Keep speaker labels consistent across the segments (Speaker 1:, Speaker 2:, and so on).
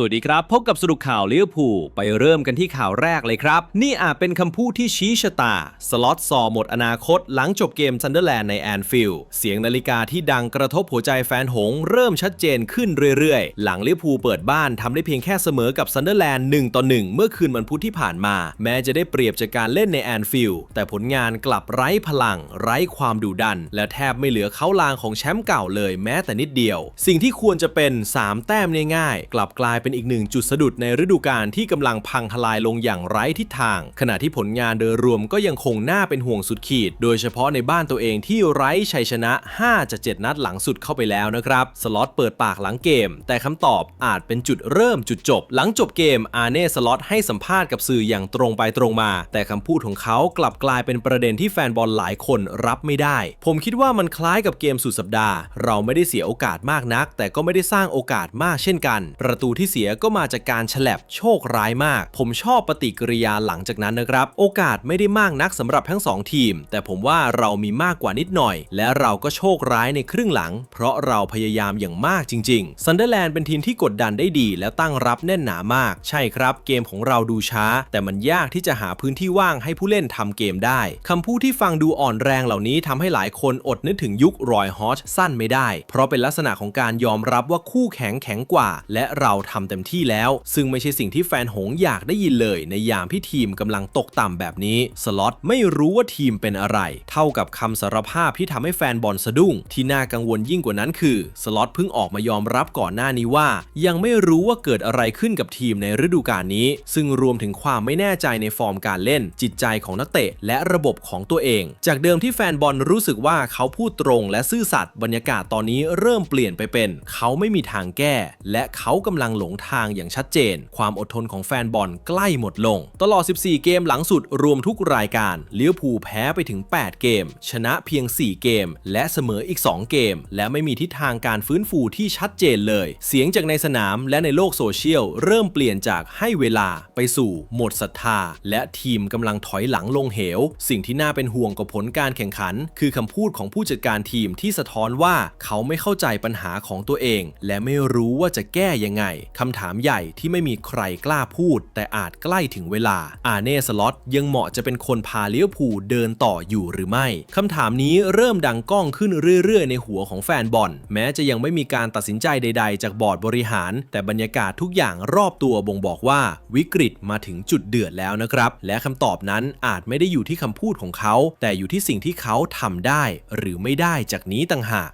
Speaker 1: สวัสดีครับ พบกับสรุปข่าวลิเวอร์พูไปเริ่มกันที่ข่าวแรกเลยครับ นี่อาจเป็นคำพูดที่ชี้ชะตา สล็อตซอหมดอนาคตหลังจบเกมซันเดอร์แลนด์ในแอนฟิลด์เสียงนาฬิกาที่ดังกระทบหัวใจแฟนหง เริ่มชัดเจนขึ้นเรื่อยๆ หลังลิเวอร์พูเปิดบ้านทำได้เพียงแค่เสมอกับซันเดอร์แลนด์1ต่อ1เมื่อคืนวันพุธที่ผ่านมา แม้จะได้เปรียบจากการเล่นในแอนฟิลด์แต่ผลงานกลับไร้พลัง ไร้ความดุดัน และแทบไม่เหลือเขาลางของแชมป์เก่าเลยแม้แต่นิดเดียว สิ่งที่ควรจะเป็น 3 แต้มง่ายๆกลับกลายเป็น็นอีกหนึ่งจุดสะดุดในฤดูกาลที่กำลังพังทลายลงอย่างไร้ทิศทาง ขณะที่ผลงานโดยรวมก็ยังคงน่าเป็นห่วงสุดขีด โดยเฉพาะในบ้านตัวเองที่ไร้ชัยชนะ 5 จาก 7 นัดหลังสุดเข้าไปแล้วนะครับ สล็อตเปิดปากหลังเกม แต่คำตอบอาจเป็นจุดเริ่มจุดจบ หลังจบเกมอาเน่สล็อตให้สัมภาษณ์กับสื่ออย่างตรงไปตรงมา แต่คำพูดของเขากลับกลายเป็นประเด็นที่แฟนบอลหลายคนรับไม่ได้ ผมคิดว่ามันคล้ายกับเกมสุดสัปดาห์ เราไม่ได้เสียโอกาสมากนัก แต่ก็ไม่ได้สร้างโอกาสมากเช่นกัน ประตูที่สียก็มาจากการฉลับโชคร้ายมาก ผมชอบปฏิกิริยาหลังจากนั้นนะครับ โอกาสไม่ได้มากนักสำหรับทั้งสองทีม แต่ผมว่าเรามีมากกว่านิดหน่อย และเราก็โชคร้ายในครึ่งหลัง เพราะเราพยายามอย่างมากจริงๆซันเดอร์แลนด์เป็นทีมที่กดดันได้ดี และตั้งรับแน่นหนามาก ใช่ครับ เกมของเราดูช้า แต่มันยากที่จะหาพื้นที่ว่างให้ผู้เล่นทำเกมได้คำพูดที่ฟังดูอ่อนแรงเหล่านี้ทำให้หลายคนอดนึกถึงยุครอยฮอชสั้นไม่ได้ เพราะเป็นลักษณะของการยอมรับว่าคู่แข็งแข็งกว่า และเราทำเต็มที่แล้ว ซึ่งไม่ใช่สิ่งที่แฟนหงอยากได้ยินเลย ในยามที่ทีมกำลังตกต่ำแบบนี้ สล็อตไม่รู้ว่าทีมเป็นอะไร เท่ากับคำสารภาพที่ทำให้แฟนบอลสะดุ้ง ที่น่ากังวลยิ่งกว่านั้นคือ สล็อตเพิ่งออกมายอมรับก่อนหน้านี้ว่า ยังไม่รู้ว่าเกิดอะไรขึ้นกับทีมในฤดูกาลนี้ ซึ่งรวมถึงความไม่แน่ใจในฟอร์มการเล่น จิตใจของนักเตะ และระบบของตัวเอง จากเดิมที่แฟนบอลรู้สึกว่าเขาพูดตรง และซื่อสัตย์บรรยากาศตอนนี้เริ่มเปลี่ยนไปเป็น เขาไม่มีทางแก้ และเขากำลังหลงทางอย่างชัดเจน ความอดทนของแฟนบอลใกล้หมดลง ตลอด 14 เกมหลังสุดรวมทุกรายการเลี้ยวภูแพ้ไปถึง 8 เกม ชนะเพียง 4 เกม และเสมออีก 2 เกม และไม่มีทิศทางการฟื้นฟูที่ชัดเจนเลย เสียงจากในสนามและในโลกโซเชียลเริ่มเปลี่ยนจากให้เวลาไปสู่หมดศรัทธา และทีมกำลังถอยหลังลงเหว สิ่งที่น่าเป็นห่วงกับผลการแข่งขัน คือคำพูดของผู้จัดการทีมที่สะท้อนว่าเขาไม่เข้าใจปัญหาของตัวเอง และไม่รู้ว่าจะแก้ยังไงคำถามใหญ่ที่ไม่มีใครกล้าพูด แต่อาจใกล้ถึงเวลา อาเน่สล็อตยังเหมาะจะเป็นคนพาเลี้ยวภูเดินต่ออยู่หรือไม่คำถามนี้เริ่มดังก้องขึ้นเรื่อยๆ ในหัวของแฟนบอลแม้จะยังไม่มีการตัดสินใจใด ๆ จากบอร์ดบริหาร แต่บรรยากาศทุกอย่างรอบตัวบ่งบอกว่าวิกฤตมาถึงจุดเดือดแล้วนะครับ และคำตอบนั้นอาจไม่ได้อยู่ที่คำพูดของเขา แต่อยู่ที่สิ่งที่เขาทำได้ หรือไม่ได้จากนี้ต่างหาก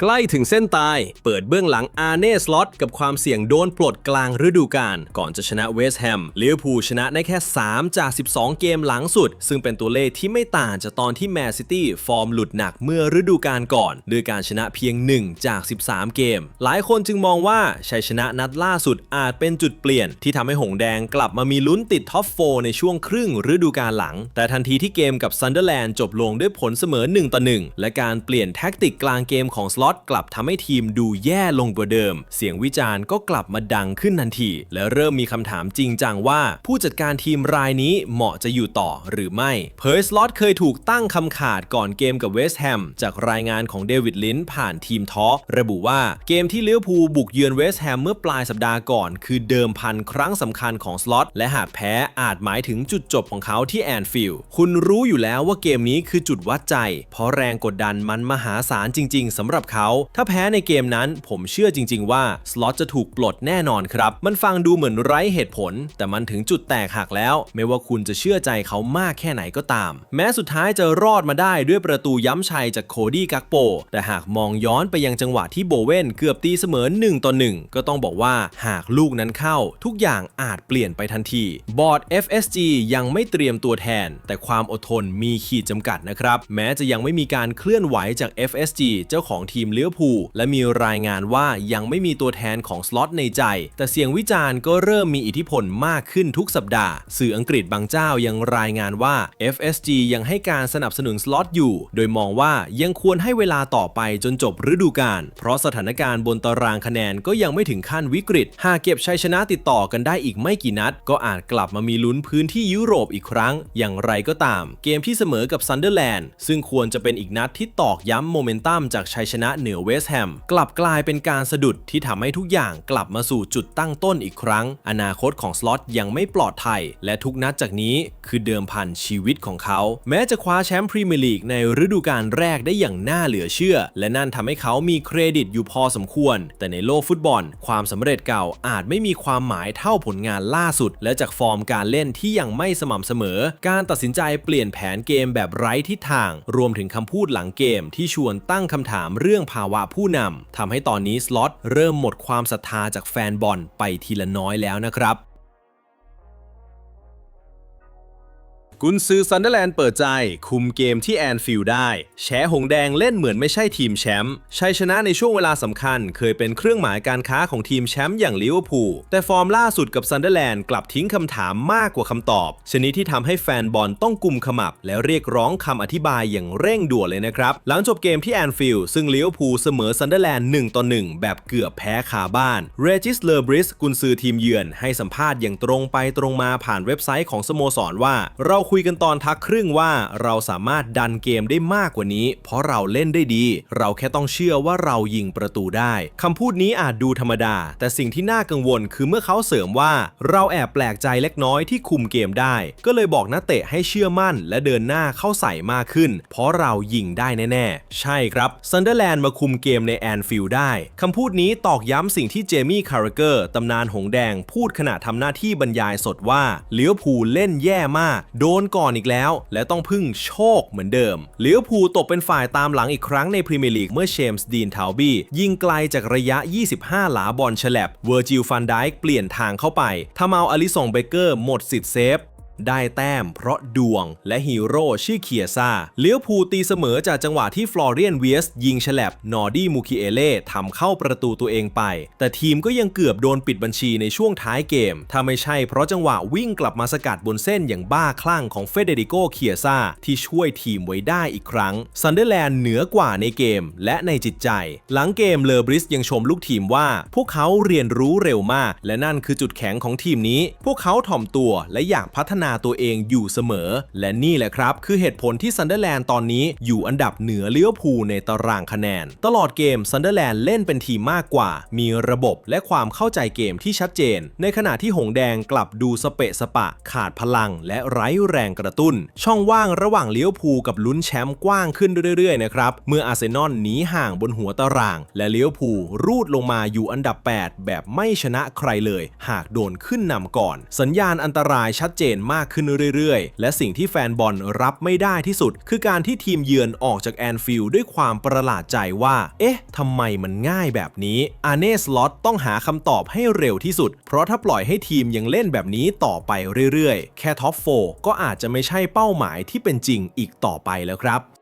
Speaker 1: ใกล้ถึงเส้นตาย เปิดเบื้องหลังอาร์เน่สล็อตกับความเสี่ยงโดนปลดกลางฤดูกาลก่อนจะชนะเวสต์แฮมลิเวอร์พูลชนะได้แค่ 3 จาก 12 เกมหลังสุด ซึ่งเป็นตัวเลขที่ไม่ต่างจากตอนที่แมนซิตี้ฟอร์มหลุดหนักเมื่อฤดูกาลก่อนด้วยการชนะเพียง 1 จาก 13 เกม หลายคนจึงมองว่าชัยชนะนัดล่าสุดอาจเป็นจุดเปลี่ยน ที่ทำให้หงแดงกลับมามีลุ้นติดท็อปโฟในช่วงครึ่งฤดูกาลหลัง แต่ทันทีที่เกมกับซันเดอร์แลนด์จบลงด้วยผลเสมอ1ต่อ1และการเปลี่ยนแท็กติกกลางเกมของสล็อตกลับทำให้ทีมดูแย่ลงกว่าเดิม เสียงวิจารณ์ก็กลับมาดังขึ้นทันที และเริ่มมีคำถามจริงจังว่า ผู้จัดการทีมรายนี้เหมาะจะอยู่ต่อหรือไม่เผยสล็อตเคยถูกตั้งคำขาดก่อนเกมกับเวสต์แฮมจากรายงานของเดวิดลินผ่านทีมทอระบุว่าเกมที่เลี้ยวภูบุกเยือนเวสต์แฮมเมื่อปลายสัปดาห์ก่อน คือเดิมพันครั้งสำคัญของสล็อตและหากแพ้อาจหมายถึงจุดจบของเขาที่แอนฟิลด์คุณรู้อยู่แล้วว่าเกมนี้คือจุดวัดใจ เพราะแรงกดดันมันมหาศาลจริง ๆสำหรับเขา ถ้าแพ้ในเกมนั้นผมเชื่อจริง ๆ ว่าสล็อตจะถูกปลดแน่นอนครับ มันฟังดูเหมือนไร้เหตุผล แต่มันถึงจุดแตกหักแล้ว ไม่ว่าคุณจะเชื่อใจเขามากแค่ไหนก็ตาม แม้สุดท้ายจะรอดมาได้ด้วยประตูย้ำชัยจากโคดี้กักโป แต่หากมองย้อนไปยังจังหวะที่โบเวนเกือบตีเสมอ1ต่อ1ก็ต้องบอกว่าหากลูกนั้นเข้า ทุกอย่างอาจเปลี่ยนไปทันที บอร์ด FSG ยังไม่เตรียมตัวแทน แต่ความอดทนมีขีดจำกัดนะครับ แม้จะยังไม่มีการเคลื่อนไหวจาก FSG เจ้าของทีมเลี้ยวภูและมีรายงานว่ายังไม่มีตัวแทนของสล็อตในใจ แต่เสียงวิจารณ์ก็เริ่มมีอิทธิพลมากขึ้นทุกสัปดาห์ สื่ออังกฤษบางเจ้ายังรายงานว่า FSG ยังให้การสนับสนุนสล็อตอยู่ โดยมองว่ายังควรให้เวลาต่อไปจนจบฤดูกาล เพราะสถานการณ์บนตารางคะแนนก็ยังไม่ถึงขั้นวิกฤต หากเก็บชัยชนะติดต่อกันได้อีกไม่กี่นัด ก็อาจกลับมามีลุ้นพื้นที่ยุโรปอีกครั้ง อย่างไรก็ตาม เกมที่เสมอกับซันเดอร์แลนด์ซึ่งควรจะเป็นอีกนัดที่ตอกย้ำโมเมนตัมจากชัยชนะเหนือเวสต์แฮมกลับกลายเป็นการสะดุดที่ทำให้ทุกอย่างกลับมาสู่จุดตั้งต้นอีกครั้ง อนาคตของสล็อตยังไม่ปลอดภัย และทุกนัดจากนี้คือเดิมพันชีวิตของเขา แม้จะคว้าแชมป์พรีเมียร์ลีกในฤดูกาลแรกได้อย่างน่าเหลือเชื่อ และนั่นทำให้เขามีเครดิตอยู่พอสมควร แต่ในโลกฟุตบอล ความสำเร็จเก่าอาจไม่มีความหมายเท่าผลงานล่าสุด และจากฟอร์มการเล่นที่ยังไม่สม่ำเสมอ การตัดสินใจเปลี่ยนแผนเกมแบบไร้ทิศทาง รวมถึงคำพูดหลังเกมที่ชวนตั้งคำถามเรื่องภาวะผู้นำทำให้ตอนนี้สล็อตเริ่มหมดความศรัทธาจากแฟนบอลไปทีละน้อยแล้วนะครับ กุนซือซันเดอร์แลนด์เปิดใจ คุมเกมที่แอนฟิลด์ได้แฉหงแดงเล่นเหมือนไม่ใช่ทีมแชมป์ชัยชนะในช่วงเวลาสำคัญ เคยเป็นเครื่องหมายการค้าของทีมแชมป์อย่างลิเวอร์พูลแต่ฟอร์มล่าสุดกับซันเดอร์แลนด์กลับทิ้งคำถามมากกว่าคำตอบ ชนิดที่ทำให้แฟนบอลต้องกุมขมับ และเรียกร้องคำอธิบายอย่างเร่งด่วนเลยนะครับ หลังจบเกมที่แอนฟิลด์ซึ่งลิเวอร์พูลเสมอซันเดอร์แลนด์1ต่อ1แบบเกือบแพ้คาบ้านเรจิสเลอร์บริสกุนซือทีมเยือนให้สัมภาษณ์อย่างตรงไปตรงมาผ่านเว็บไซต์ของสโมสรว่าเราคุยกันตอนทักครึ่งว่าเราสามารถดันเกมได้มากกว่านี้ เพราะเราเล่นได้ดี เราแค่ต้องเชื่อว่าเรายิงประตูได้คำพูดนี้อาจดูธรรมดา แต่สิ่งที่น่ากังวลคือเมื่อเขาเสริมว่า เราแอบแปลกใจเล็กน้อยที่คุมเกมได้ ก็เลยบอกนักเตะให้เชื่อมั่น และเดินหน้าเข้าใส่มากขึ้น เพราะเรายิงได้แน่ๆ ใช่ครับซันเดอร์แลนด์มาคุมเกมในแอนฟิลด์ได้คำพูดนี้ตอกย้ำสิ่งที่เจมี่คาร์เกอร์ตำนานหงแดง พูดขณะทำหน้าที่บรรยายสดว่าเลี้ยวผูเล่นแย่มาก โดนนก่อนอีกแล้ว และต้องพึ่งโชคเหมือนเดิมเลี้ยวผูลตกเป็นฝ่ายตามหลังอีกครั้งในพรีเมียร์ลีกเมื่อเชมส์ดีนทาวบี้ยิงไกลจากระยะ 25 หลาบอลฉลับเวอร์จิลฟันไดค์เปลี่ยนทางเข้าไปทำเอาอลิสองเบเกอร์หมดสิทธิ์เซฟ ได้แต้มเพราะดวงและฮีโร่ชื่อเคียซาเลี้ยวภูตีเสมอจากจังหวะที่ฟลอเรียนเวียสยิงฉลับนอร์ดี้มูคิเอเล่ทำเข้าประตูตัวเองไป แต่ทีมก็ยังเกือบโดนปิดบัญชีในช่วงท้ายเกม ถ้าไม่ใช่เพราะจังหวะวิ่งกลับมาสกัดบนเส้นอย่างบ้าคลั่งของเฟเดริโกเคียซาที่ช่วยทีมไว้ได้อีกครั้งซันเดอร์แลนด์เหนือกว่าในเกมและในจิตใจ หลังเกมเลอบริสยังชมลูกทีมว่า พวกเขาเรียนรู้เร็วมาก และนั่นคือจุดแข็งของทีมนี้ พวกเขาถ่อมตัวและอยากพัฒนาตัวเองอยู่เสมอ และนี่แหละครับ คือเหตุผลที่ซันเดอร์แลนด์ตอนนี้อยู่อันดับเหนือเลี้ยวภูในตารางคะแนน ตลอดเกมซันเดอร์แลนด์เล่นเป็นทีมมากกว่า มีระบบและความเข้าใจเกมที่ชัดเจน ในขณะที่หงแดงกลับดูสเปะสปะ ขาดพลัง และไร้แรงกระตุ้น ช่องว่างระหว่างเลี้ยวภูกับลุ้นแชมป์กว้างขึ้นเรื่อยๆนะครับเมื่ออาร์เซนอลหนีห่างบนหัวตาราง และเลี้ยวภูรูดลงมาอยู่อันดับ 8 แบบไม่ชนะใครเลย หากโดนขึ้นนำก่อน สัญญาณอันตรายชัดเจนมากขึ้นเรื่อยๆ และสิ่งที่แฟนบอลรับไม่ได้ที่สุด คือการที่ทีมเยือนออกจากแอนฟิลด์ด้วยความประหลาดใจว่า เอ๊ะทำไมมันง่ายแบบนี้ อาเนสล็อตต้องหาคำตอบให้เร็วที่สุด เพราะถ้าปล่อยให้ทีมยังเล่นแบบนี้ต่อไปเรื่อยๆ แค่ท็อปโฟก็อาจจะไม่ใช่เป้าหมายที่เป็นจริงอีกต่อไปแล้วครับ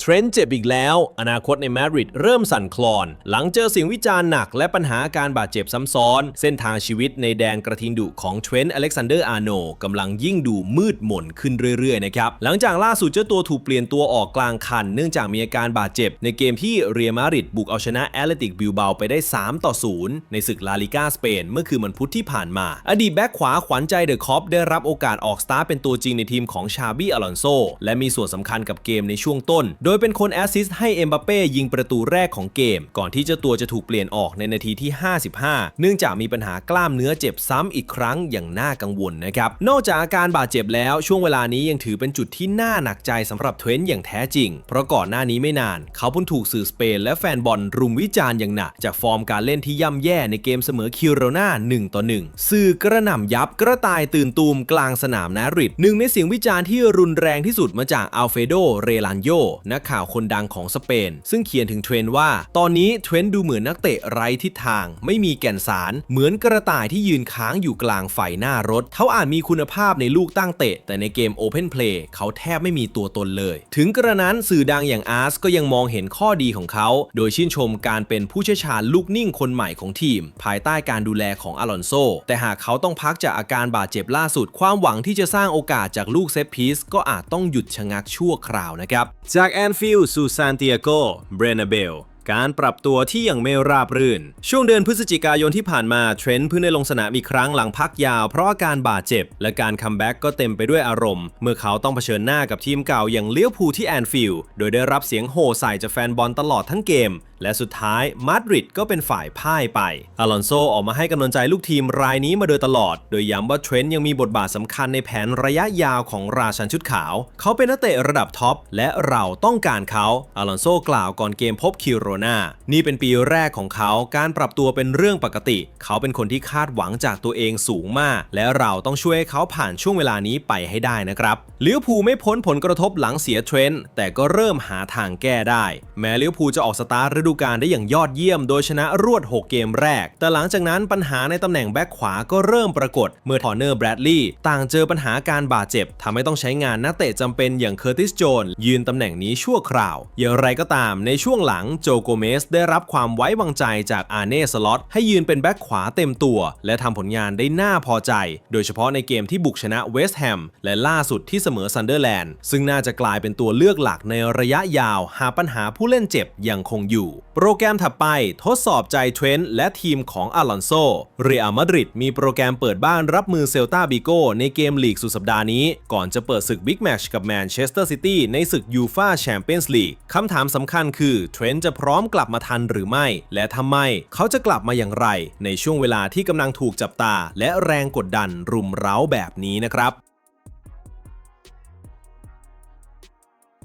Speaker 1: เทรนต์เจ็บอีกแล้ว อนาคตในมาดริดเริ่มสั่นคลอน หลังเจอสียงวิจารณ์หนักและปัญหาการบาดเจ็บซ้ำซ้อน เส้นทางชีวิตในแดนกระทิงดุของเทรนต์อเล็กซานเดอร์อาร์โนกำลังยิ่งดูมืดมนขึ้นเรื่อยๆนะครับ หลังจากล่าสุดเจ้าตัวถูกเปลี่ยนตัวออกกลางคัน เนื่องจากมีอาการบาดเจ็บ ในเกมที่เรียมาดริดบุกเอาชนะแอตเลติกบิลเบาไปได้ 3 ต่อ 0 ในศึกลาลิกาสเปนเมื่อคืนวันพุธที่ผ่านมา อดีตแบ็คขวาขวัญใจเดอะคอปได้รับโอกาสออกสตาร์ทเป็นตัวจริงในทีมของชาบี้อลอนโซและมีส่วนสำคัญกับเกมในช่วงต้นโดยเป็นคนแอสซิสต์ให้เอ็มบัปเป้ยิงประตูแรกของเกม ก่อนที่เจ้าตัวจะถูกเปลี่ยนออกในนาทีที่ 55 เนื่องจากมีปัญหากล้ามเนื้อเจ็บซ้ำอีกครั้งอย่างน่ากังวลนะครับ นอกจากอาการบาดเจ็บแล้วช่วงเวลานี้ยังถือเป็นจุดที่น่าหนักใจสำหรับเทรนต์อย่างแท้จริง เพราะก่อนหน้านี้ไม่นาน เขาเพิ่งถูกสื่อสเปนและแฟนบอลรุมวิจารณ์อย่างหนักจากฟอร์มการเล่นที่ย่ำแย่ในเกมเสมอคิวโรนา1ต่อ1สื่อกระหน่ำยับกระต่ายตื่นตูมกลางสนามนาริดหนึ่งในเสียงวิจารณ์ที่รุนแรงที่สุดมาจากอัลเฟโดเรลันโยนักข่าวคนดังของสเปน ซึ่งเขียนถึงเทรนว่า ตอนนี้เทรนดูเหมือนนักเตะไร้ทิศทาง ไม่มีแก่นสาร เหมือนกระต่ายที่ยืนค้างอยู่กลางไฟหน้ารถ เขาอาจมีคุณภาพในลูกตั้งเตะ แต่ในเกม Open Play เขาแทบไม่มีตัวตนเลย ถึงกระนั้นสื่อดังอย่างอาร์สก็ยังมองเห็นข้อดีของเขา โดยชื่นชมการเป็นผู้เชี่ยวชาญลูกนิ่งคนใหม่ของทีม ภายใต้การดูแลของอลอนโซ แต่หากเขาต้องพักจากอาการบาดเจ็บล่าสุด ความหวังที่จะสร้างโอกาสจากลูกเซตพีซก็อาจต้องหยุดชะงักชั่วคราวนะครับ จากแอนฟิลด์สู่ซานติอาโกเบรนาเบลการปรับตัวที่ยังไม่ราบรื่น ช่วงเดือนพฤศจิกายนที่ผ่านมาเทรนต์เพิ่งได้ลงสนามอีกครั้งหลังพักยาวเพราะอาการบาดเจ็บ และการคัมแบ็กก็เต็มไปด้วยอารมณ์ เมื่อเขาต้องเผชิญหน้ากับทีมเก่าอย่างเลี้ยวภูที่แอนฟิลด์โดยได้รับเสียงโห่ใส่จากแฟนบอลตลอดทั้งเกมและสุดท้ายมาดริดก็เป็นฝ่ายพ่ายไป อลอนโซออกมาให้กำลังใจลูกทีมรายนี้มาโดยตลอด โดยย้ำว่าเทรนต์ยังมีบทบาทสำคัญในแผนระยะยาวของราชันชุดขาว เขาเป็นนักเตะระดับท็อป และเราต้องการเขา อลอนโซกล่าวก่อนเกมพบคิโรนา นี่เป็นปีแรกของเขา การปรับตัวเป็นเรื่องปกติ เขาเป็นคนที่คาดหวังจากตัวเองสูงมาก และเราต้องช่วยเขาผ่านช่วงเวลานี้ไปให้ได้นะครับเลี้ยวภูไม่พ้นผลกระทบหลังเสียเทรนต์แต่ก็เริ่มหาทางแก้ได้ แม้เลี้ยวภูจะออกสตาร์ฤดูกาลได้อย่างยอดเยี่ยม โดยชนะรวด 6 เกมแรก แต่หลังจากนั้นปัญหาในตำแหน่งแบ็คขวาก็เริ่มปรากฏ เมื่อทอร์เนอร์แบรดลีย์ต่างเจอปัญหาการบาดเจ็บทำให้ต้องใช้งานนักเตะจำเป็นอย่างเคอร์ติสโจนยืนตำแหน่งนี้ชั่วคราว อย่างไรก็ตามในช่วงหลังโจโกเมสได้รับความไว้วางใจจากอาเน่สล็อตให้ยืนเป็นแบ็คขวาเต็มตัว และทำผลงานได้น่าพอใจ โดยเฉพาะในเกมที่บุกชนะเวสต์แฮมและล่าสุดที่เสมอซันเดอร์แลนด์ซึ่งน่าจะกลายเป็นตัวเลือกหลักในระยะยาว หากปัญหาผู้เล่นเจ็บยังคงอยู่โปรแกรมถัดไปทดสอบใจเทรนต์และทีมของอาลอนโซ เรอัลมาดริดมีโปรแกรมเปิดบ้านรับมือเซลตาบิโกในเกมลีกสุดสัปดาห์นี้ ก่อนจะเปิดศึกบิ๊กแมชกับแมนเชสเตอร์ซิตี้ในศึกยูฟาแชมเปี้ยนส์ลีกคำถามสำคัญคือเทรนต์จะพร้อมกลับมาทันหรือไม่ และทำไมเขาจะกลับมาอย่างไร ในช่วงเวลาที่กำลังถูกจับตา และแรงกดดันรุมเร้าแบบนี้นะครับ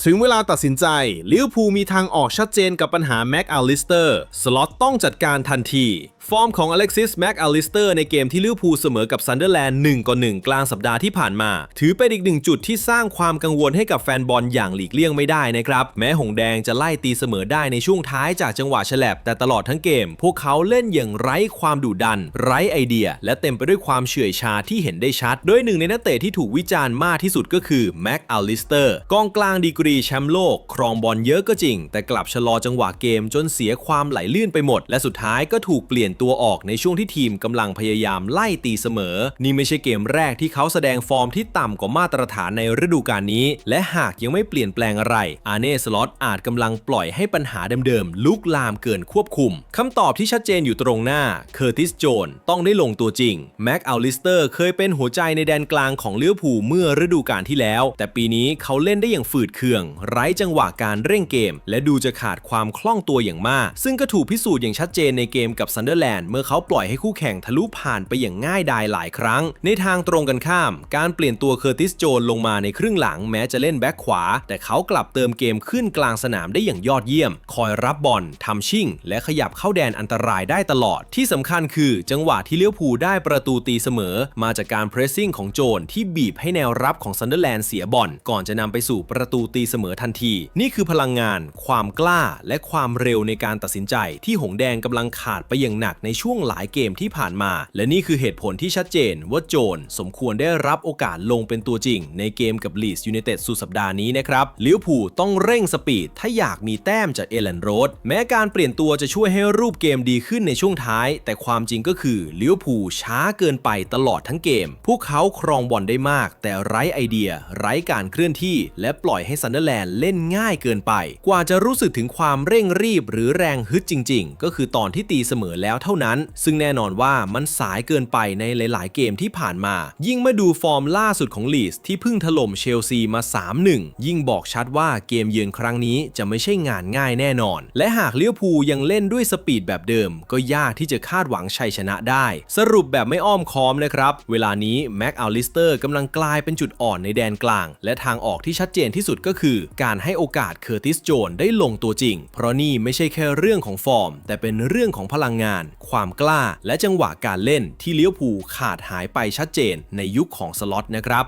Speaker 1: ถึงเวลาตัดสินใจลิเวอร์พูลมีทางออกชัดเจนกับปัญหาแม็กอัลลิสเตอร์สล็อตต้องจัดการทันที ฟอร์มของอเล็กซิสแม็กอัลลิสเตอร์ในเกมที่ลิเวอร์พูลเสมอกับซันเดอร์แลนด์1ต่อ1กลางสัปดาห์ที่ผ่านมา ถือเป็นอีกหนึ่งจุดที่สร้างความกังวลให้กับแฟนบอลอย่างหลีกเลี่ยงไม่ได้นะครับ แม้หงแดงจะไล่ตีเสมอได้ในช่วงท้ายจากจังหวะฉลับแต่ตลอดทั้งเกม พวกเขาเล่นอย่างไร้ความดุดัน ไร้ไอเดีย และเต็มไปด้วยความเฉื่อยชาที่เห็นได้ชัด โดยหนึ่งในนักเตะที่ถูกวิจารณ์มากที่สุดก็คือแม็กอัลลิสเตอร์กองกลางดีกรีแชมป์โลก ครองบอลเยอะก็จริง แต่กลับชะลอจังหวะเกมจนเสียความไหลลื่นไปหมด และสุดท้ายก็ถูกเปลี่ยนตัวออกในช่วงที่ทีมกำลังพยายามไล่ตีเสมอ นี่ไม่ใช่เกมแรกที่เขาแสดงฟอร์มที่ต่ำกว่ามาตรฐานในฤดูกาลนี้ และหากยังไม่เปลี่ยนแปลงอะไร อาเน่สล็อตอาจกำลังปล่อยให้ปัญหาเดิมๆลุกลามเกินควบคุมคำตอบที่ชัดเจนอยู่ตรงหน้าเคอร์ติสโจนต้องได้ลงตัวจริงแม็กอัลลิสเตอร์เคยเป็นหัวใจในแดนกลางของเลี้ยวผูเมื่อฤดูกาลที่แล้ว แต่ปีนี้เขาเล่นได้อย่างฝืดเคืองไร้จังหวะการเร่งเกม และดูจะขาดความคล่องตัวอย่างมาก ซึ่งก็ถูกพิสูจน์อย่างชัดเจนในเกมกับซันเดอร์แลนด์เมื่อเขาปล่อยให้คู่แข่งทะลุผ่านไปอย่างง่ายดายหลายครั้ง ในทางตรงกันข้าม การเปลี่ยนตัวเคอร์ติสโจนลงมาในครึ่งหลังแม้จะเล่นแบ็คขวา แต่เขากลับเติมเกมขึ้นกลางสนามได้อย่างยอดเยี่ยม คอยรับบอลทำชิ่ง และขยับเข้าแดนอันตรายได้ตลอด ที่สำคัญคือ จังหวะที่เลี้ยวภูได้ประตูตีเสมอ มาจากการเพรสซิ่งของโจนที่บีบให้แนวรับของซันเดอร์แลนด์เสียบอลก่อนจะนำไปสู่ประตูตีเสมอทันที นี่คือพลังงาน ความกล้า และความเร็วในการตัดสินใจ ที่หงแดงกำลังขาดไปอย่างหนักในช่วงหลายเกมที่ผ่านมา และนี่คือเหตุผลที่ชัดเจนว่าโจนสมควรได้รับโอกาสลงเป็นตัวจริง ในเกมกับลีสยูไนเต็ดสุดสัปดาห์นี้นะครับลิเวอร์พูลต้องเร่งสปีดถ้าอยากมีแต้มจากเอเลนโรดแม้การเปลี่ยนตัวจะช่วยให้รูปเกมดีขึ้นในช่วงท้าย แต่ความจริงก็คือลิเวอร์พูลช้าเกินไปตลอดทั้งเกม พวกเขาครองบอลได้มาก แต่ไร้ไอเดีย ไร้การเคลื่อนที่ และปล่อยให้ซันเดอร์แลนด์เล่นง่ายเกินไป กว่าจะรู้สึกถึงความเร่งรีบหรือแรงฮึดจริง ๆ ก็คือตอนที่ตีเสมอแล้วเท่านั้น ซึ่งแน่นอนว่ามันสายเกินไปในหลาย ๆ เกมที่ผ่านมา ยิ่งมาดูฟอร์มล่าสุดของลีสที่เพิ่งถล่มเชลซีมา 3-1 ยิ่งบอกชัดว่าเกมเยือนครั้งนี้จะไม่ใช่งานง่ายแน่นอน และหากเลี้ยวภูยังเล่นด้วยสปีดแบบเดิม ก็ยากที่จะคาดหวังชัยชนะได้ สรุปแบบไม่อ้อมค้อมนะครับ เวลานี้แม็กอัลลิสเตอร์กำลังกลายเป็นจุดอ่อนในแดนกลาง และทางออกที่ชัดเจนที่สุดก็คือการให้โอกาสเคอร์ติสโจนได้ลงตัวจริง เพราะนี่ไม่ใช่แค่เรื่องของฟอร์ม แต่เป็นเรื่องของพลังงาน ความกล้า และจังหวะการเล่นที่เลี้ยวภูขาดหายไปชัดเจนในยุคของสล็อตนะครับ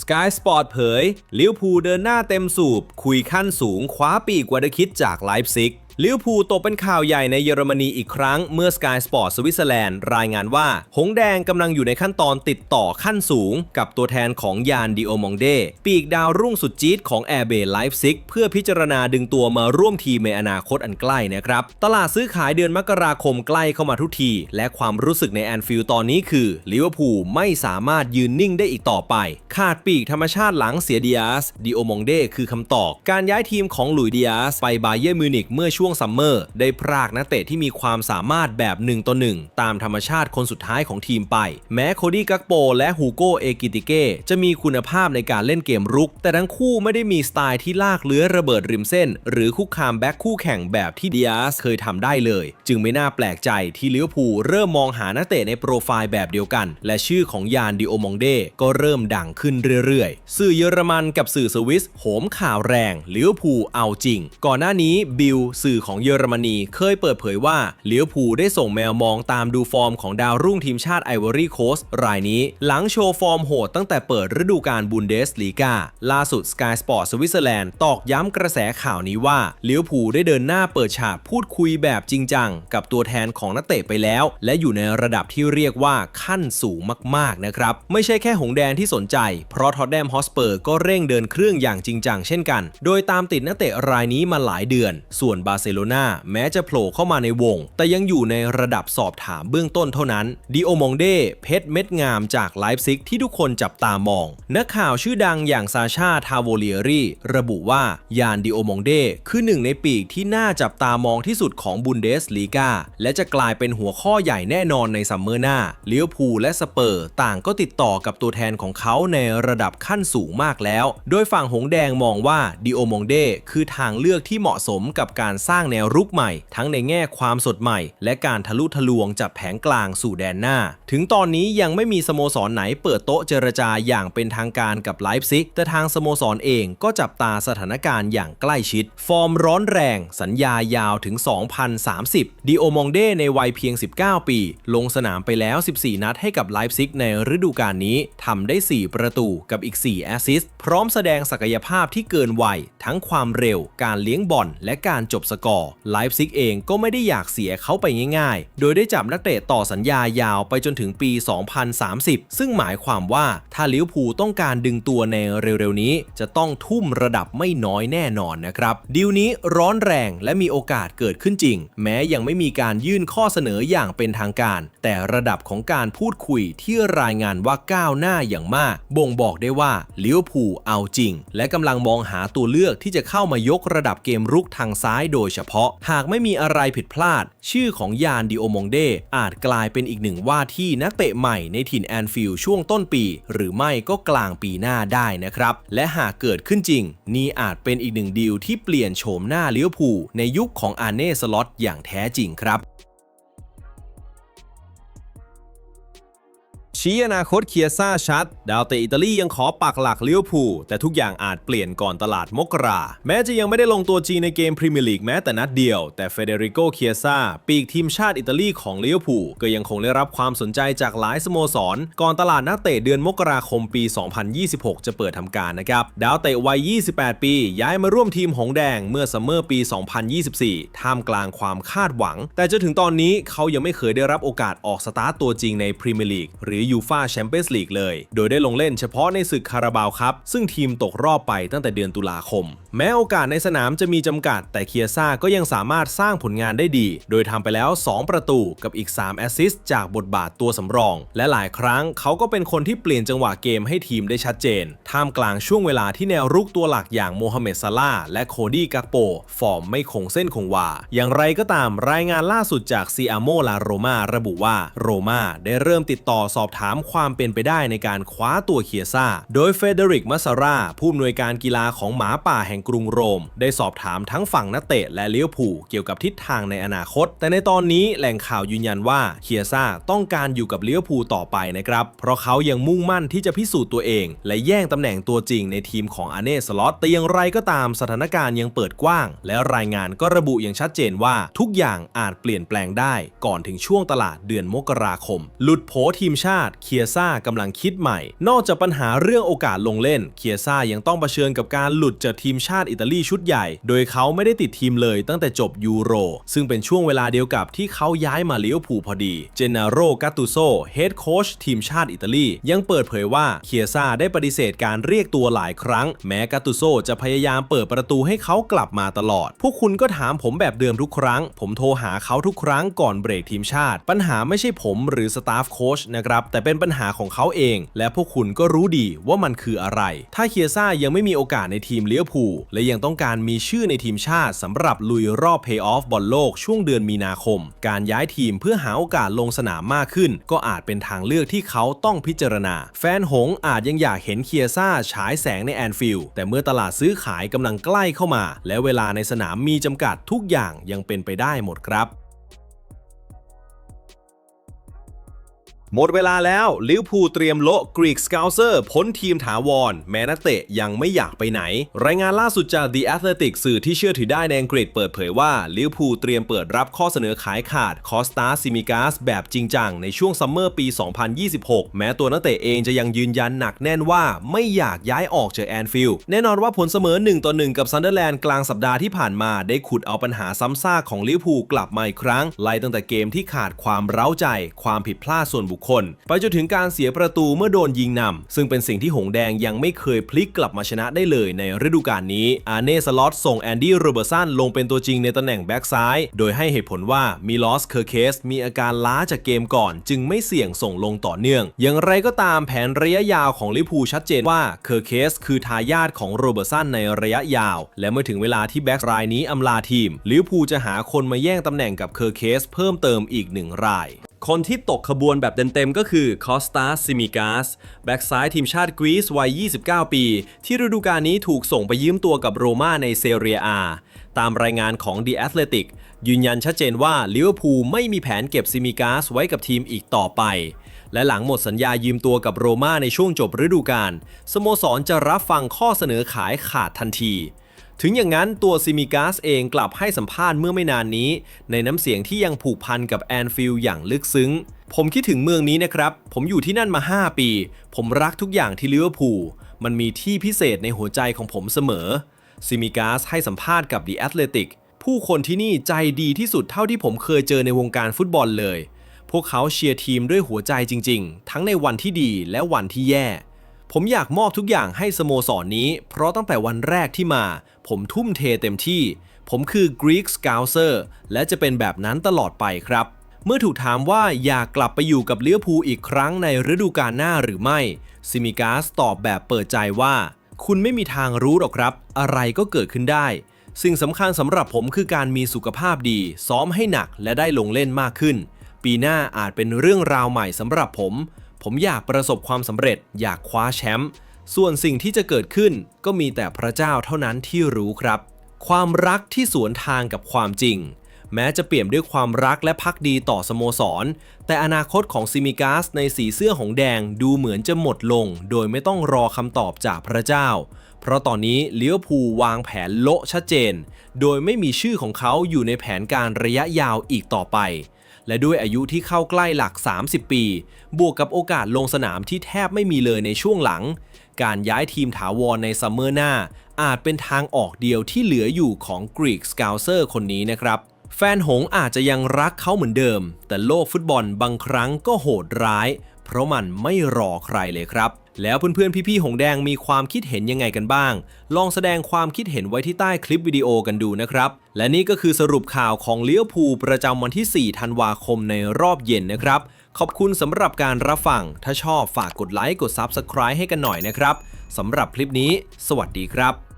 Speaker 1: Sky Sport เผยลิเวอร์พูลเดินหน้าเต็มสูบ คุยขั้นสูงคว้าปีกวาดคิดจากไลฟ์ซิก ลิเวอร์พูลตกเป็นข่าวใหญ่ในเยอรมนีอีกครั้งเมื่อ Sky Sport สวิตเซอร์แลนด์รายงานว่า หงแดงกำลังอยู่ในขั้นตอนติดต่อขั้นสูง กับตัวแทนของยานดิโอมองเด ปีกดาวรุ่งสุดจี๊ดของแอร์เบย์ไลฟ์ซิกเพื่อพิจารณาดึงตัวมาร่วมทีมในอนาคตอันใกล้นะครับ ตลาดซื้อขายเดือนมกราคมใกล้เข้ามาทุกที และความรู้สึกในแอนฟิลด์ตอนนี้คือลิเวอร์พูลไม่สามารถยืนนิ่งได้อีกต่อไป ขาดปีกธรรมชาติหลังเสียดิอาสดิโอมองเดคือคำตอบการย้ายทีมของหลุยดิอาสไปบาเยอร์มิวนิกเมื่อช่วงซัมเมอร์ได้พรากนักเตะที่มีความสามารถแบบหนึ่งต่อหนึ่งตามธรรมชาติคนสุดท้ายของทีมไป แม้โคดี้กักโปและฮูโกเอกิติเก้จะมีคุณภาพในการเล่นเกมรุก แต่ทั้งคู่ไม่ได้มีสไตล์ที่ลากเลื้อระเบิดริมเส้น หรือคุกคามแบ็คคู่แข่งแบบที่ดิอาสเคยทำได้เลย จึงไม่น่าแปลกใจที่ลิเวอร์พูลเริ่มมองหานักเตะในโปรไฟล์แบบเดียวกัน และชื่อของยานดิโอมองเดก็เริ่มดังขึ้นเรื่อยๆ สื่อเยอรมันกับสื่อสวิสโหมข่าวแรงลิเวอร์พูลเอาจริง ก่อนหน้านี้บิลสื่อของเยอรมนีเคยเปิดเผยว่าเลิเวอร์พูได้ส่งแมวมองตามดูฟอร์มของดาวรุ่งทีมชาติไอวอรี่โคสต์รายนี้ หลังโชว์ฟอร์มโหดตั้งแต่เปิดฤดูกาลบุนเดสลีกาล่าสุด Sky Sport สวิตเซอร์แลนด์ตอกย้ำกระแสข่าวนี้ว่าเลิเวอร์พูได้เดินหน้าเปิดฉากพูดคุยแบบจริงจังกับตัวแทนของนักเตะไปแล้ว และอยู่ในระดับที่เรียกว่าขั้นสูงมากๆนะครับไม่ใช่แค่หงแดงที่สนใจ เพราะท็อตแดมฮอสเปอร์ก็เร่งเดินเครื่องอย่างจริงจังเช่นกัน โดยตามติดนักเตะรายนี้มาหลายเดือน ส่วนบาเซโลนาแม้จะโผล่เข้ามาในวง แต่ยังอยู่ในระดับสอบถามเบื้องต้นเท่านั้นดิโอมองเดเพชรเม็ดงามจากไลฟ์ซิกที่ทุกคนจับตามอง นักข่าวชื่อดังอย่างซาชาทาโวเลียรีระบุว่ายานดิโอมองเดคือหนึ่งในปีกที่น่าจับตามองที่สุดของบุนเดสลีกาและจะกลายเป็นหัวข้อใหญ่แน่นอนในซัมเมอร์หน้าเลี้ยวพูและสเปอร์ต่างก็ติดต่อกับตัวแทนของเขาในระดับขั้นสูงมากแล้ว โดยฝั่งหงแดงมองว่าดิโอมองเดคือทางเลือกที่เหมาะสมกับการสร้างแนวรุกใหม่ ทั้งในแง่ความสดใหม่ และการทะลุทะลวงจากแผงกลางสู่แดนหน้า ถึงตอนนี้ยังไม่มีสโมสรไหนเปิดโต๊ะเจรจาอย่างเป็นทางการกับไลฟ์ซิกแต่ทางสโมสรเองก็จับตาสถานการณ์อย่างใกล้ชิด ฟอร์มร้อนแรง สัญญายาวถึง 2030 ดิโอมองเดในวัยเพียง 19 ปี ลงสนามไปแล้ว 14 นัดให้กับไลฟ์ซิกในฤดูกาลนี้ทำได้ 4 ประตูกับอีก 4 แอสซิสต์พร้อมแสดงศักยภาพที่เกินวัยทั้งความเร็ว การเลี้ยงบอลและการจบสกอร์ไลฟ์ซิกเองก็ไม่ได้อยากเสียเขาไปง่ายๆ โดยได้จับนักเตะต่อสัญญายาวไปจนถึงปี 2030 ซึ่งหมายความว่าถ้าลิเวอร์พูลต้องการดึงตัวในเร็วๆนี้ จะต้องทุ่มระดับไม่น้อยแน่นอนนะครับ ดีลนี้ร้อนแรงและมีโอกาสเกิดขึ้นจริง แม้ยังไม่มีการยื่นข้อเสนออย่างเป็นทางการ แต่ระดับของการพูดคุยที่รายงานว่าก้าวหน้าอย่างมาก บ่งบอกได้ว่าลิเวอร์พูลเอาจริง และกำลังมองหาตัวเลือกที่จะเข้ามายกระดับเกมรุกทางซ้ายโดยเฉพาะ หากไม่มีอะไรผิดพลาด ชื่อของยานดิโอมงเดอาจกลายเป็นอีกหนึ่งว่าที่นักเตะใหม่ในถิ่นแอนฟิลด์ช่วงต้นปี หรือไม่ก็กลางปีหน้าได้นะครับ และหากเกิดขึ้นจริง นี่อาจเป็นอีกหนึ่งดีลที่เปลี่ยนโฉมหน้าลิเวอร์พูลในยุคของอาร์เน่สล็อตอย่างแท้จริงครับ ชี้อนาคตเคียซ่าชัด ดาวเตะอิตาลียังขอปักหลักลิเวอร์พูลแต่ทุกอย่างอาจเปลี่ยนก่อนตลาดมกรา แม้จะยังไม่ได้ลงตัวจริงในเกมพรีเมียร์ลีกแม้แต่นัดเดียว แต่เฟเดริโกเคียซ่าปีกทีมชาติอิตาลีของลิเวอร์พูลก็ยังคงได้รับความสนใจจากหลายสโมสร ก่อนตลาดนักเตะเดือนมกราคมปี 2026 จะเปิดทำการนะครับ ดาวเตะวัย 28 ปี ย้ายมาร่วมทีมหงแดงเมื่อซัมเมอร์ปี 2024 ท่ามกลางความคาดหวัง แต่จนถึงตอนนี้เขายังไม่เคยได้รับโอกาสออกสตาร์ตตัวจริงในพรีเมียร์ลีกหรือยูฟาแชมเปี้ยนส์ลีกเลย โดยได้ลงเล่นเฉพาะในศึกคาราบาวครับ ซึ่งทีมตกรอบไปตั้งแต่เดือนตุลาคมแม้โอกาสในสนามจะมีจำกัด แต่เคียซ่าก็ยังสามารถสร้างผลงานได้ดี โดยทำไปแล้ว 2 ประตูกับอีก 3 แอสซิสต์จากบทบาทตัวสำรอง และหลายครั้งเขาก็เป็นคนที่เปลี่ยนจังหวะเกมให้ทีมได้ชัดเจน ท่ามกลางช่วงเวลาที่แนวรุกตัวหลักอย่างโมฮัมเหม็ดซาลาและโคดี้กักโป ฟอร์มไม่คงเส้นคงวา อย่างไรก็ตามรายงานล่าสุดจากซีอาโมลาโรมาระบุว่าโรมาได้เริ่มติดต่อสอบถามความเป็นไปได้ในการคว้าตัวเคียซ่า โดยเฟเดริกมัสซาร่าผู้อำนวยการกีฬาของหมาป่าแห่งกรุงโรม ได้สอบถามทั้งฝั่งนักเตะและเลี้ยวผูเกี่ยวกับทิศทางในอนาคต แต่ในตอนนี้แหล่งข่าวยืนยันว่าเคียซ่าต้องการอยู่กับเลี้ยวผูต่อไปนะครับ เพราะเขายังมุ่งมั่นที่จะพิสูจน์ตัวเอง และแย่งตำแหน่งตัวจริงในทีมของอาเน่สล็อตแต่อย่างไรก็ตามสถานการณ์ยังเปิดกว้าง และรายงานก็ระบุอย่างชัดเจนว่าทุกอย่างอาจเปลี่ยนแปลงได้ก่อนถึงช่วงตลาดเดือนมกราคม หลุดโผทีมชาติเคียซ่ากำลังคิดใหม่ นอกจากปัญหาเรื่องโอกาสลงเล่นเคียซ่ายังต้องเผชิญกับการหลุดจากทีมชชาติอิตาลีชุดใหญ่ โดยเขาไม่ได้ติดทีมเลยตั้งแต่จบยูโร ซึ่งเป็นช่วงเวลาเดียวกับที่เขาย้ายมาเลิเวอร์พูลพอดี เจเนโรกาตูโซเฮดโค้ชทีมชาติอิตาลียังเปิดเผยว่าเคียซ่าได้ปฏิเสธการเรียกตัวหลายครั้ง แม้กาตูโซจะพยายามเปิดประตูให้เขากลับมาตลอด พวกคุณก็ถามผมแบบเดิมทุกครั้ง ผมโทรหาเขาทุกครั้งก่อนเบรกทีมชาติ ปัญหาไม่ใช่ผมหรือสตาฟโค้ชนะครับ แต่เป็นปัญหาของเขาเอง และพวกคุณก็รู้ดีว่ามันคืออะไร ถ้าเคียซ่ายังไม่มีโอกาสในทีมเลี้ยวผูและยังต้องการมีชื่อในทีมชาติสำหรับลุยรอบเพย์ออฟบอลโลกช่วงเดือนมีนาคม การย้ายทีมเพื่อหาโอกาสลงสนามมากขึ้น ก็อาจเป็นทางเลือกที่เขาต้องพิจารณา แฟนหงอาจยังอยากเห็นเคียซ่าฉายแสงในแอนฟิลด์แต่เมื่อตลาดซื้อขายกำลังใกล้เข้ามา และเวลาในสนามมีจำกัดทุกอย่างยังเป็นไปได้หมดครับ หมดเวลาแล้วลิวพูเตรียมโละกรีกสกาวเซอร์พ้นทีมถาวร แม้นักเตะยังไม่อยากไปไหน รายงานล่าสุดจาก The Athletic สื่อที่เชื่อถือได้ในอังกฤษเปิดเผยว่าลิวพูเตรียมเปิดรับข้อเสนอขายขาดคอสตาซิมิกาสแบบจริงจังในช่วงซัมเมอร์ปี 2026 แม้ตัวนักเตะเองจะยังยืนยันหนักแน่นว่าไม่อยากย้ายออกจากแอนฟิลด์แน่นอนว่าผลเสมอ1ต่อ1กับซันเดอร์แลนด์กลางสัปดาห์ที่ผ่านมาได้ขุดเอาปัญหาซ้ำซากของลิวพูกลับมาอีกครั้งไล่ตั้งแต่เกมที่ขาดความเร้าใจ ความผิดพลาดส่วนบุคคล ไปจนถึงการเสียประตูเมื่อโดนยิงนำซึ่งเป็นสิ่งที่หงแดงยังไม่เคยพลิกกลับมาชนะได้เลยในฤดูกาลนี้อาเน่สล็อตส่งแอนดี้โรเบอร์สันลงเป็นตัวจริงในตำแหน่งแบ็กซ้าย โดยให้เหตุผลว่ามิลอสเคอร์เคสมีอาการล้าจากเกมก่อน จึงไม่เสี่ยงส่งลงต่อเนื่อง อย่างไรก็ตามแผนระยะยาวของลิพูชัดเจนว่าเคอร์เคสคือทายาทของโรเบอร์สันในระยะยาว และเมื่อถึงเวลาที่แบ็กรายนี้อำลาทีมลิพูจะหาคนมาแย่งตำแหน่งกับเคอร์เคสเพิ่มเติมอีกหนึ่งราย คนที่ตกขบวนแบบเต็มๆก็คือคอสตาซิมิกาสแบ็กซ้ายทีมชาติกรีซวัย 29 ปี ที่ฤดูกาลนี้ถูกส่งไปยืมตัวกับโรม่าในเซเรียอา ตามรายงานของ The Athletic ยืนยันชัดเจนว่าลิเวอร์พูลไม่มีแผนเก็บซิมิกาสไว้กับทีมอีกต่อไป และหลังหมดสัญญายืมตัวกับโรม่าในช่วงจบฤดูกาลสโมสรจะรับฟังข้อเสนอขายขาดทันที ถึงอย่างนั้นตัวซิมิกาสเองกลับให้สัมภาษณ์เมื่อไม่นานนี้ ในน้ำเสียงที่ยังผูกพันกับแอนฟิลด์อย่างลึกซึ้ง ผมคิดถึงเมืองนี้นะครับ ผมอยู่ที่นั่นมา 5 ปี ผมรักทุกอย่างที่ลิเวอร์พูลมันมีที่พิเศษในหัวใจของผมเสมอซิมิกาสให้สัมภาษณ์กับ The Athletic ผู้คนที่นี่ใจดีที่สุดเท่าที่ผมเคยเจอในวงการฟุตบอลเลย พวกเขาเชียร์ทีมด้วยหัวใจจริง ๆ ทั้งในวันที่ดีและวันที่แย่ ผมอยากมอบทุกอย่างให้สโมสรนนี้ เพราะตั้งแต่วันแรกที่มา ผมทุ่มเทเต็มที่ ผมคือ Greek Scouser และจะเป็นแบบนั้นตลอดไปครับ เมื่อถูกถามว่าอยากกลับไปอยู่กับเลี้ยวภูอีกครั้งในฤดูกาลหน้าหรือไม่ซิมิกาสตอบแบบเปิดใจว่า คุณไม่มีทางรู้หรอกครับ อะไรก็เกิดขึ้นได้ สิ่งสำคัญสำหรับผมคือการมีสุขภาพดี ซ้อมให้หนักและได้ลงเล่นมากขึ้น ปีหน้าอาจเป็นเรื่องราวใหม่สำหรับผม ผมอยากประสบความสำเร็จ อยากคว้าแชมป์ส่วนสิ่งที่จะเกิดขึ้นก็มีแต่พระเจ้าเท่านั้นที่รู้ครับ ความรักที่สวนทางกับความจริง แม้จะเปี่ยมด้วยความรักและพักดีต่อสโมสร แต่อนาคตของซิมิกาสในสีเสื้อหงแดงดูเหมือนจะหมดลง โดยไม่ต้องรอคำตอบจากพระเจ้า เพราะตอนนี้เลี้ยวภูวางแผนโละชัดเจน โดยไม่มีชื่อของเขาอยู่ในแผนการระยะยาวอีกต่อไป และด้วยอายุที่เข้าใกล้หลัก 30 ปี บวกกับโอกาสลงสนามที่แทบไม่มีเลยในช่วงหลัง การย้ายทีมถาวรในซัมเมอร์หน้า อาจเป็นทางออกเดียวที่เหลืออยู่ของกรีกสกาวเซอร์คนนี้นะครับ แฟนหงอาจจะยังรักเขาเหมือนเดิม แต่โลกฟุตบอลบางครั้งก็โหดร้าย เพราะมันไม่รอใครเลยครับ แล้วเพื่อนๆ พี่ๆ หงแดงมีความคิดเห็นยังไงกันบ้าง ลองแสดงความคิดเห็นไว้ที่ใต้คลิปวิดีโอกันดูนะครับ และนี่ก็คือสรุปข่าวของเลี้ยวภูประจำวันที่ 4 ธันวาคมในรอบเย็นนะครับ ขอบคุณสำหรับการรับฟัง ถ้าชอบฝากกดไลค์ กด Subscribe ให้กันหน่อยนะครับ สำหรับคลิปนี้ สวัสดีครับ